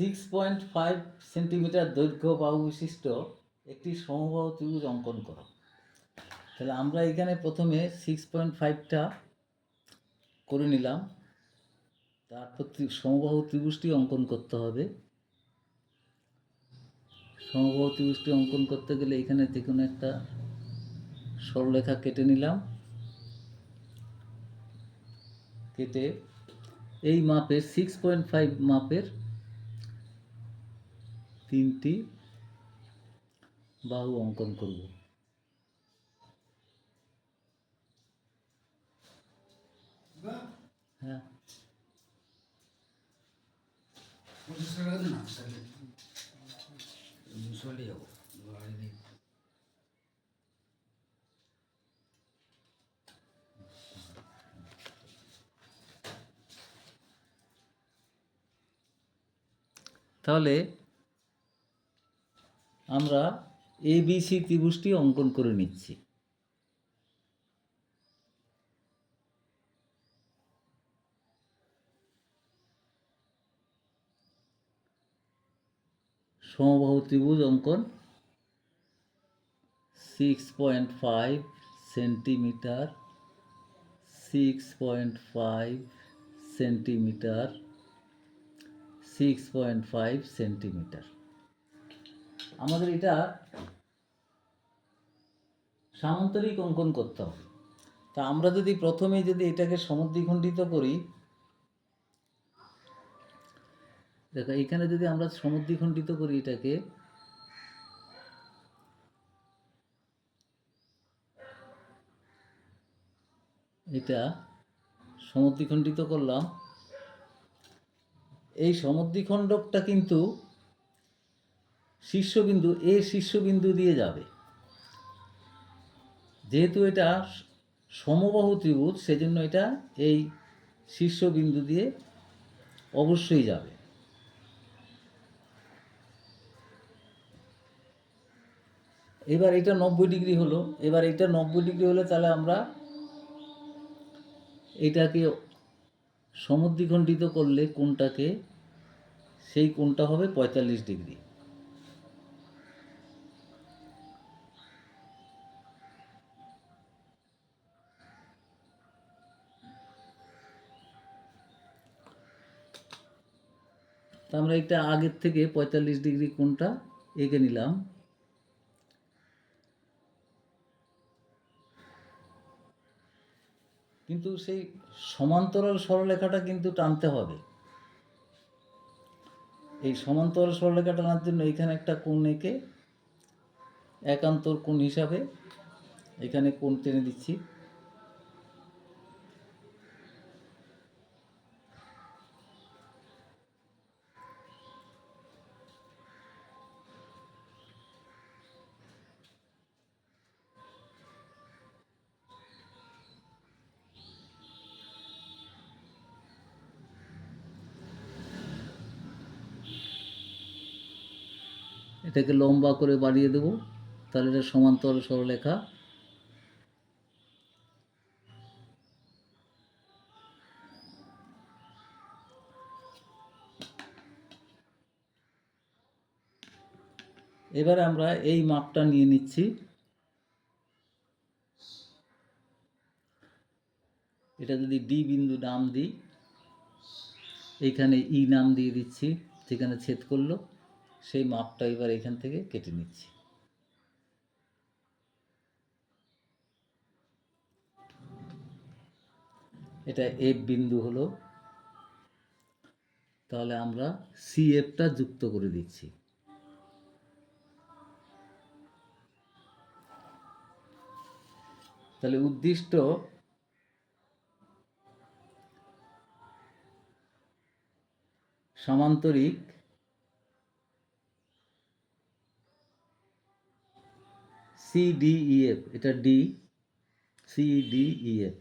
Six point five centimetre দৈর্ঘ্য বাহু বিশিষ্ট একটি সমবাহু ত্রিভুজ অঙ্কন করো। তাহলে আমরা এখানে প্রথমে সিক্স পয়েন্ট ফাইভটা করে নিলাম। তারপর ত্রি- সমবাহু ত্রিভুজটি অঙ্কন করতে হবে। সমবাহু ত্রিভুজটি অঙ্কন করতে গেলে এখানে যে কোনো একটা সরলরেখা কেটে নিলাম। কেটে এই মাপের সিক্স পয়েন্ট ফাইভ মাপের তিনটি বাহু অঙ্কন করব। হ্যাঁ। দুশো যাব গাড়ি তাহলে আমরা এবিসি ত্রিভুজটি অঙ্কন করে নিচ্ছি। সমবাহু ত্রিভুজ অঙ্কন six point five centimetre six point five centimetre six point five centimetre আমাদের এটা সামান্তরিক অঙ্কন করতে হবে। তা আমরা যদি প্রথমে যদি এটাকে সমদ্বিখণ্ডিত করি, দেখো এখানে যদি আমরা সমদ্বিখণ্ডিত করি এটাকে, এটা সমদ্বিখণ্ডিত করলাম। এই সমদ্বিখণ্ডকটা কিন্তু শীর্ষবিন্দু এ শীর্ষবিন্দু দিয়ে যাবে। যেহেতু এটা সমবাহু ত্রিভুজ, সেজন্য এটা এই শীর্ষবিন্দু দিয়ে অবশ্যই যাবে। এবার এটা নব্বই ডিগ্রি হলো। এবার এটা নব্বই ডিগ্রি হলে তাহলে আমরা এটাকে সমদ্বিখণ্ডিত করলে কোনটাকে, সেই কোনটা হবে পঁয়তাল্লিশ ডিগ্রি। তা আমরা এটা আগের থেকে পঁয়তাল্লিশ ডিগ্রি কোণটা এঁকে নিলাম। কিন্তু সেই সমান্তরাল সরলরেখাটা কিন্তু টানতে হবে। এই সমান্তরাল সরলরেখা টানার জন্য এখানে একটা কোণ এঁকে একান্তর কোণ হিসাবে এখানে কোণ টেনে দিচ্ছি। এটাকে লম্বা করে বাড়িয়ে দেব। তাহলে এটা সমান্তর সরলেখা এবারে আমরা এই মাপটা নিয়ে নিচ্ছি। এটা যদি ডি বিন্দু নাম দিই, এইখানে ই নাম দিয়ে দিচ্ছি, যেখানে ছেদ করল। সেই মাপটা এবার এখান থেকে কেটে নিচ্ছি। এটা এফ বিন্দু হলো। তাহলে আমরা সি এফটা যুক্ত করে দিচ্ছি। তাহলে উদ্দিষ্ট সমান্তরিক সি ডি ই এফ এটা D C D E F